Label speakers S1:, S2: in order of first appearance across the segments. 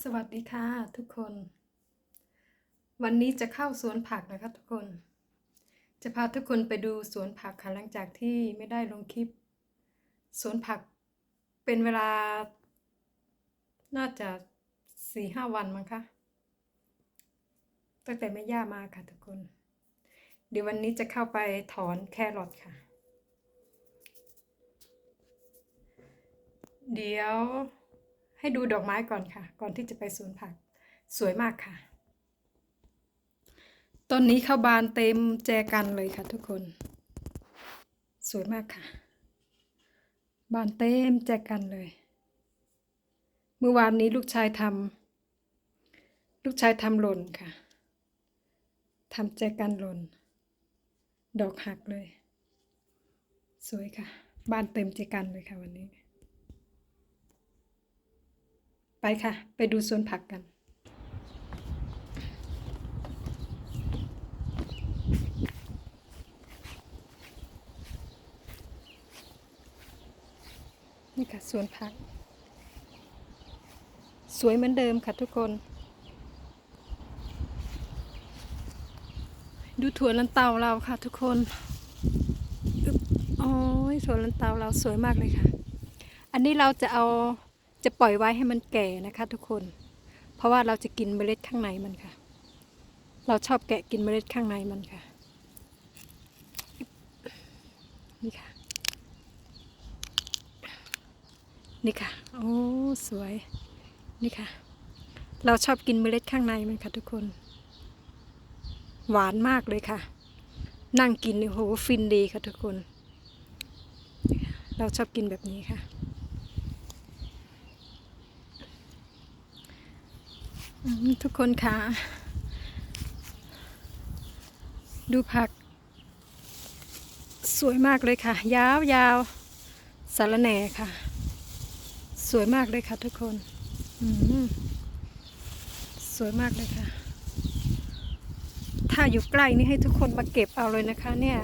S1: สวัสดีค่ะทุกคน วันนี้จะเข้าสวนผักนะคะทุกคน จะพาทุกคนไปดูสวนผักค่ะหลังจากที่ไม่ได้ลงคลิป สวนผักเป็นเวลา น่าจะสี่ห้าวันมั้งคะตั้งแต่แม่ย่ามาค่ะทุกคน เดี๋ยววันนี้จะเข้าไปถอนแครอทค่ะ เดี๋ยว ให้ดูดอกไม้ก่อนค่ะ ก่อนที่จะไปสวนผักสวยมากค่ะ ต้นนี้เข้าบานเต็มแจกันเลยค่ะทุกคน สวยมากค่ะ บานเต็มแจกันเลย เมื่อวานนี้ลูกชายทำลูกชายทำหล่นค่ะทำแจกันหล่น ดอกหักเลย สวยค่ะ บานเต็มแจกันเลยค่ะวันนี้ ไปค่ะ ไปดูสวนผักกัน นี่ค่ะสวนผัก สวยเหมือนเดิมค่ะทุกคน ดูถั่วลันเตาเราค่ะทุกคนอึ๊บโอ้ยถั่วลันเตาเราสวยมากเลยค่ะ อันนี้เราจะเอา จะปล่อยไว้ให้มันแก่นะคะทุกคน เพราะว่าเราจะกินเมล็ดข้างในมันค่ะ เราชอบแกะกินเมล็ดข้างในมันค่ะ นี่ค่ะ นี่ค่ะ โอ้สวย นี่ค่ะ เราชอบกินเมล็ดข้างในมันค่ะ ทุกคน หวานมากเลยค่ะ นั่งกินนี่โหฟินดีค่ะทุกคน เราชอบกินแบบนี้ค่ะ อืม ทุกคนค่ะดูผัก สวยมากเลยค่ะ ยาวยาวสารแหน่ค่ะ สวยมากเลยค่ะทุกคนสวยมากเลยค่ะ ถ้าอยู่ใกล้นี่ให้ทุกคนมาเก็บเอาเลยนะคะ เนี่ย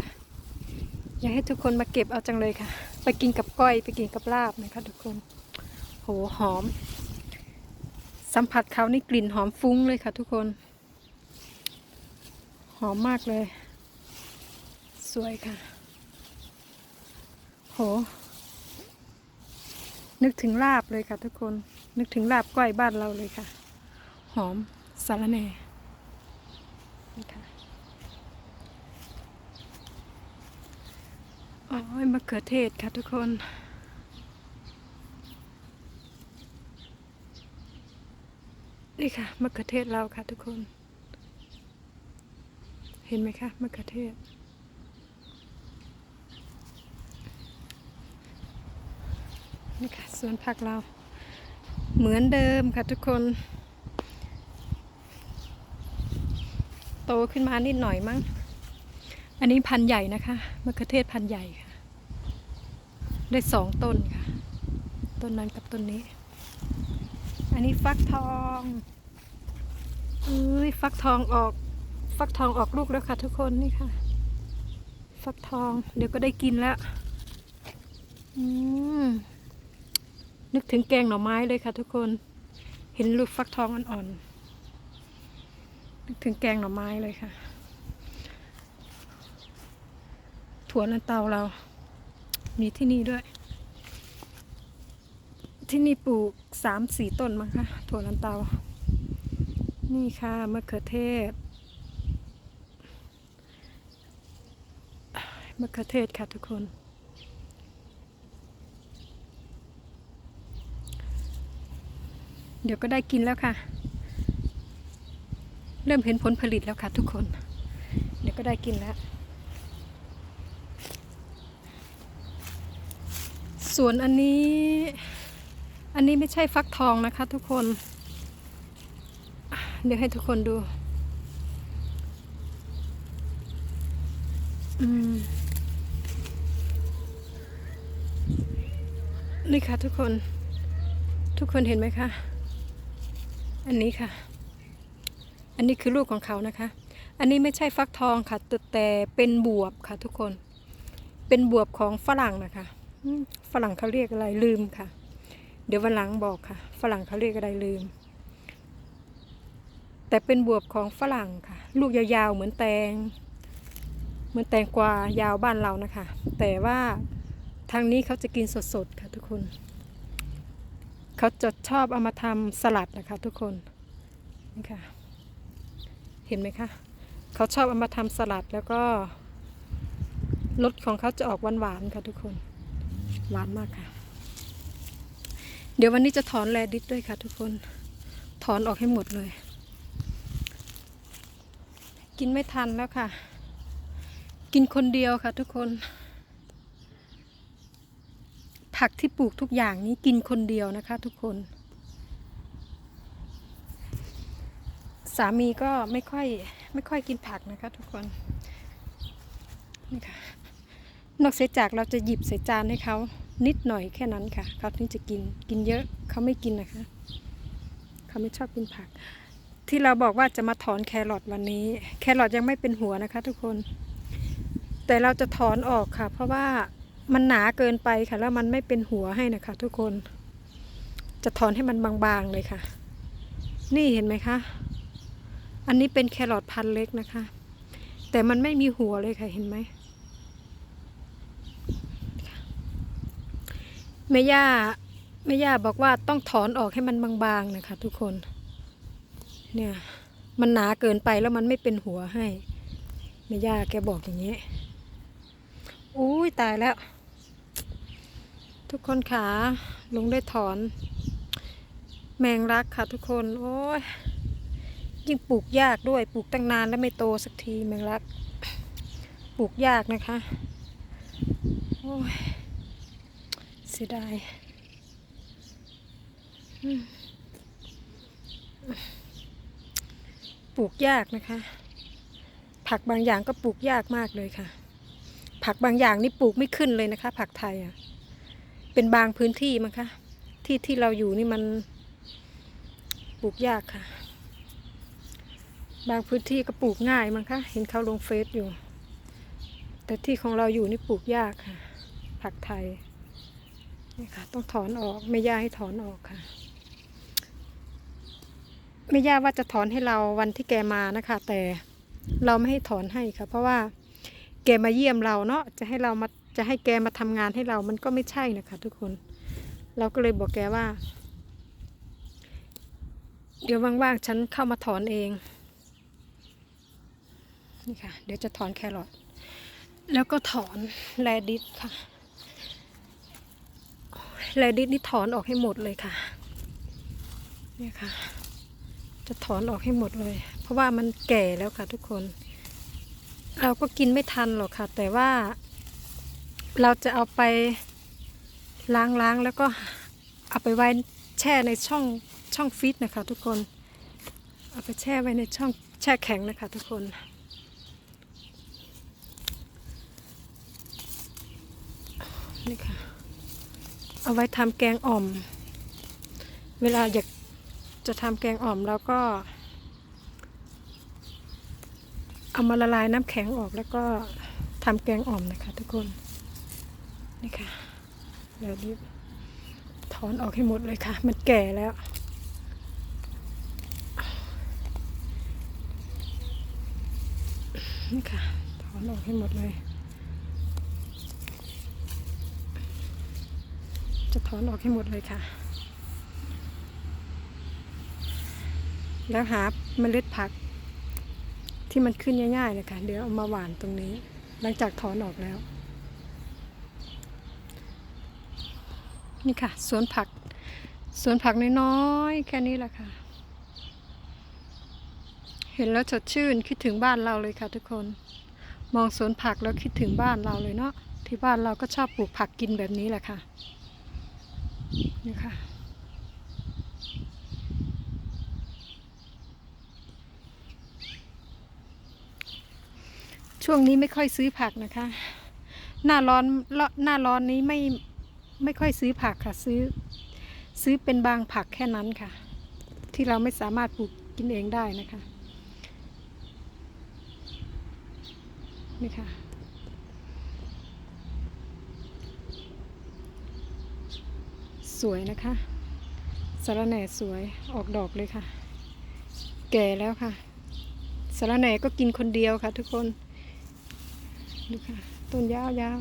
S1: อยากให้ทุกคนมาเก็บเอาจังเลยค่ะ ไปกินกับก้อยไปกินกับลาบนะคะทุกคน โหหอม สัมผัสเขานี่กลิ่นหอมฟุ้งเลยค่ะทุกคน หอมมากเลย สวยค่ะ โห นึกถึงลาบเลยค่ะทุกคน นึกถึงลาบก้อยบ้านเราเลยค่ะ หอมสารแหน่นี่ค่ะโอ้ยมะเขือเทศค่ะทุกคน นี่ค่ะมะเขือเทศเราค่ะทุกคน เห็นไหมคะมะเขือเทศ นี่ค่ะสวนผักเรา เหมือนเดิมค่ะทุกคน โตขึ้นมานิดหน่อยมั้ง อันนี้พันใหญ่นะคะมะเขือเทศพันใหญ่ค่ะ ได้สองต้นค่ะ ต้นนั้นกับต้นนี้อันนี้ฟักทอง เอ้ยฟักทองออก ฟักทองออกลูกแล้วค่ะ ทุกคนนี่ค่ะ ฟักทอง เดี๋ยวก็ได้กินแล้วอืมนึกถึงแกงหน่อไม้เลยค่ะ ทุกคน เห็นลูกฟักทองอ่อนๆนึกถึงแกงหน่อไม้เลยค่ะ ถั่วลันเตาเรา มีที่นี่ด้วย ที่นี่ปลูกสามสี่ต้นมั้งคะถั่วลันเตา นี่ค่ะมะเขือเทศมะเขือเทศค่ะทุกคน เดี๋ยวก็ได้กินแล้วค่ะ เริ่มเห็นผลผลิตแล้วค่ะทุกคน เดี๋ยวก็ได้กินแล้ว ส่วนอันนี้ อันนี้ไม่ใช่ฟักทองนะคะทุกคน เดี๋ยวให้ทุกคนดู นี่ค่ะทุกคน ทุกคนเห็นไหมคะ อันนี้ค่ะ อันนี้คือลูกของเขานะคะ อันนี้ไม่ใช่ฟักทองค่ะแต่แต่เป็นบวบค่ะทุกคน เป็นบวบของฝรั่งนะคะ ฝรั่งเขาเรียกอะไรลืมค่ะ เดี๋ยววันหลังบอกค่ะ ฝรั่งเขาเรียกอะไรลืม แต่เป็นบวบของฝรั่งค่ะ ลูกยาวๆเหมือนแตง เหมือนแตงกวายาวบ้านเรานะคะ แต่ว่าทางนี้เขาจะกินสดๆค่ะทุกคน เขาจะชอบเอามาทำสลัดนะคะทุกคนนี่ค่ะ เห็นไหมคะ เขาชอบเอามาทำสลัดแล้วก็รสของเขาจะออกหวานๆค่ะทุกคน หวานมากค่ะ เดี๋ยววันนี้จะถอนแรดิสด้วยค่ะทุกคน ถอนออกให้หมดเลย กินไม่ทันแล้วค่ะ กินคนเดียวค่ะทุกคน ผักที่ปลูกทุกอย่างนี้กินคนเดียวนะคะ ทุกคน สามีก็ไม่ค่อยไม่ค่อยกินผักนะคะ ทุกคนนี่ค่ะนอกเสียจากเราจะหยิบใส่จานให้เขานิดหน่อยแค่นั้นค่ะเขาถึงจะกินกินเยอะเขาไม่กินนะคะ เขาไม่ชอบกินผัก ที่เราบอกว่าจะมาถอนแครอทวันนี้ แครอทยังไม่เป็นหัวนะคะ ทุกคน แต่เราจะถอนออกค่ะ เพราะว่ามันหนาเกินไปค่ะ แล้วมันไม่เป็นหัวให้นะคะ ทุกคน จะถอนให้มันบางๆเลยค่ะ นี่เห็นไหมคะ อันนี้เป็นแครอทพันเล็กนะคะ แต่มันไม่มีหัวเลยค่ะเห็นไหมแม่ย่าแม่ย่าบอกว่าต้องถอนออกให้มันบางๆนะคะ ทุกคน เนี่ย มันหนาเกินไปแล้วมันไม่เป็นหัวให้แม่ย่าแกบอกอย่างนี้อุ้ยตายแล้ว ทุกคนขาลุงได้ถอน แมงลักค่ะทุกคน โอ้ยยิ่งปลูกยากด้วยปลูกตั้งนานแล้วไม่โตสักทีแมงลัก ปลูกยากนะคะ โอ้ยเสียดาย อืม ปลูกยากนะคะ ผักบางอย่างก็ปลูกยากมากเลยค่ะ ผักบางอย่างนี่ปลูกไม่ขึ้นเลยนะคะ ผักไทยอะเป็นบางพื้นที่มั้งคะที่ที่เราอยู่นี่มันปลูกยากค่ะ บางพื้นที่ก็ปลูกง่ายมั้งคะเห็นเขาลงเฟซอยู่ แต่ที่ของเราอยู่นี่ปลูกยากค่ะ ผักไทยนี่ค่ะ ต้องถอนออกไม่ย่าให้ถอนออกค่ะ ไม่ย่าว่าจะถอนให้เราวันที่แกมานะคะ แต่เราไม่ให้ถอนให้ค่ะ เพราะว่าแกมาเยี่ยมเราเนาะจะให้เรามาจะให้แกมาทำงานให้เรามันก็ไม่ใช่นะคะ ทุกคน เราก็เลยบอกแกว่า เดี๋ยวว่างๆฉันเข้ามาถอนเองนี่ค่ะ เดี๋ยวจะถอนแครอทแล้วก็ถอนแรดิสค่ะแรดิสนี่ถอนออกให้หมดเลยค่ะเนี่ยค่ะ จะถอนออกให้หมดเลย เพราะว่ามันแก่แล้วค่ะทุกคน เราก็กินไม่ทันหรอกค่ะ แต่ว่า เราจะเอาไปล้างๆแล้วก็เอาไปไว้แช่ในช่องช่องฟิตนะคะ ทุกคน เอาไปแช่ไว้ในช่องแช่แข็งนะคะ ทุกคนนี่ค่ะ เอาไว้ทำแกงอ่อม เวลาอยาก จะทำแกงอ่อมแล้วก็ เอามาละลายน้ำแข็งออกแล้วก็ทำแกงอ่อมนะคะทุกคนนี่ค่ะแล้วรีบถอนออกให้หมดเลยค่ะ มันแก่แล้วนี่ค่ะถอนออกให้หมดเลย จะถอนออกให้หมดเลยค่ะ แล้วหาเมล็ดผัก ที่มันขึ้นง่ายๆเลยค่ะเดี๋ยวเอามาหว่านตรงนี้ หลังจากถอนออกแล้ว นี่ค่ะ สวนผัก สวนผักน้อยๆแค่นี้แหละค่ะ เห็นแล้วสดชื่นคิดถึงบ้านเราเลยค่ะทุกคน มองสวนผักแล้วคิดถึงบ้านเราเลยเนาะที่บ้านเราก็ชอบปลูกผักกินแบบนี้แหละค่ะนี่ค่ะ ช่วงนี้ไม่ค่อยซื้อผักนะคะ หน้าร้อนหน้าร้อนนี้ไม่ไม่ค่อยซื้อผักค่ะ ซื้อ ซื้อเป็นบางผักแค่นั้นค่ะ ที่เราไม่สามารถปลูกกินเองได้นะคะนี่ค่ะสวยนะคะสะรแหน่สวยออกดอกเลยค่ะ แก่แล้วค่ะสารแหน่ก็กินคนเดียวค่ะทุกคน ดูค่ะ ต้นยาวยาว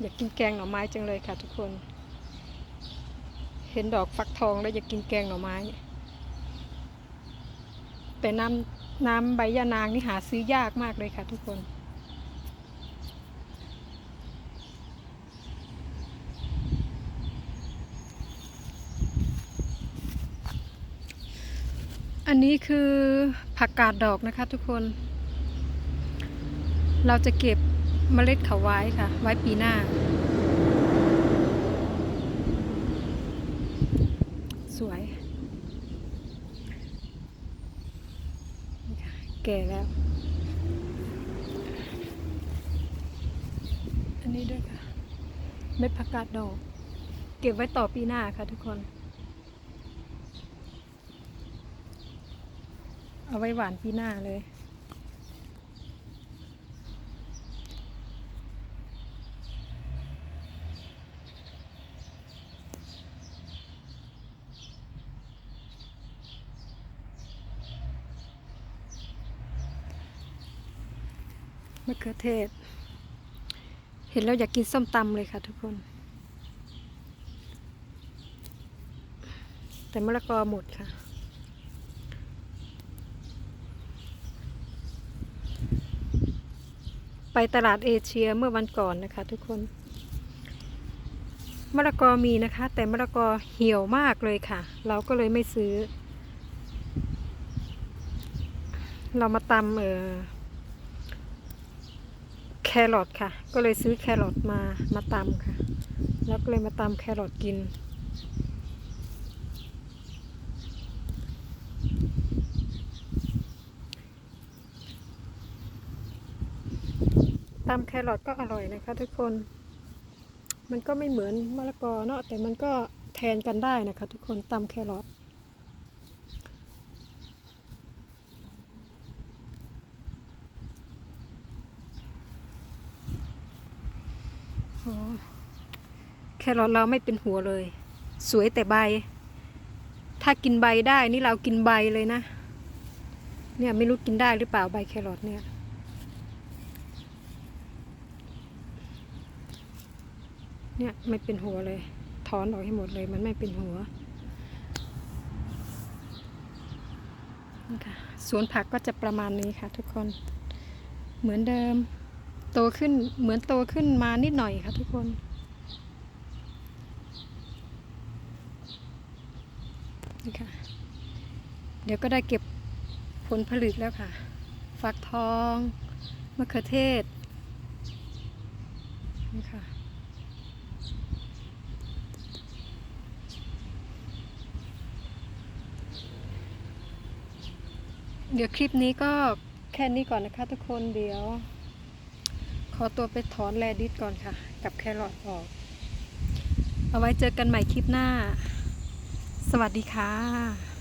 S1: อยากกินแกงหน่อไม้จังเลยค่ะทุกคน เห็นดอกฟักทองแล้วอยากกินแกงหน่อไม้ แต่น้ำน้ำใบยานางนี่หาซื้อยากมากเลยค่ะทุกคนอันนี้คือผักกาดดอกนะคะทุกคน เราจะเก็บเมล็ดเขาไว้ค่ะ ไว้ปีหน้า สวยนี่ค่ะ แก่แล้ว อันนี้ด้วยค่ะ เม็ดผักกาดดอก เก็บไว้ต่อปีหน้าค่ะทุกคน เอาไว้หวานปีหน้าเลย ขือเทศ เห็นแล้วอยากกินส้มตำเลยค่ะทุกคน แต่มะละกอหมดค่ะ ไปตลาดเอเชียเมื่อวันก่อนนะคะทุกคน มะละกอมีนะคะ แต่มะละกอเหี่ยวมากเลยค่ะ เราก็เลยไม่ซื้อ เรามาตำเออ รอทค่ะ ก็เลยซื้อแครอทมามาตำค่ะ แล้วก็เลยมาตำแครอทกิน ตำแครอทก็อร่อยนะคะทุกคน มันก็ไม่เหมือนมะละกอเนาะแต่มันก็แทนกันได้นะคะ ทุกคนตำแครอท อ๋อแครอทเราไม่เป็นหัวเลย สวยแต่ใบ ถ้ากินใบได้นี่เรากินใบเลยนะ เนี่ยไม่รู้กินได้หรือเปล่าใบแครอทเนี่ยเนี่ยไม่เป็นหัวเลย ถอนออกให้หมดเลย มันไม่เป็นหัวนี่ค่ะสวนผักก็จะประมาณนี้ค่ะทุกคนเหมือนเดิม โตขึ้นเหมือนโตขึ้นมานิดหน่อยค่ะทุกคน นี่ค่ะ เดี๋ยวก็ได้เก็บผลผลิตแล้วค่ะ ฟักทองมะเขือเทศ นี่ค่ะเดี๋ยวคลิปนี้ก็แค่นี้ก่อนนะคะทุกคนเดี๋ยว ขอตัวไปถอนแรดิสก่อนค่ะ กับแครอทออก เอาไว้เจอกันใหม่คลิปหน้า สวัสดีค่ะ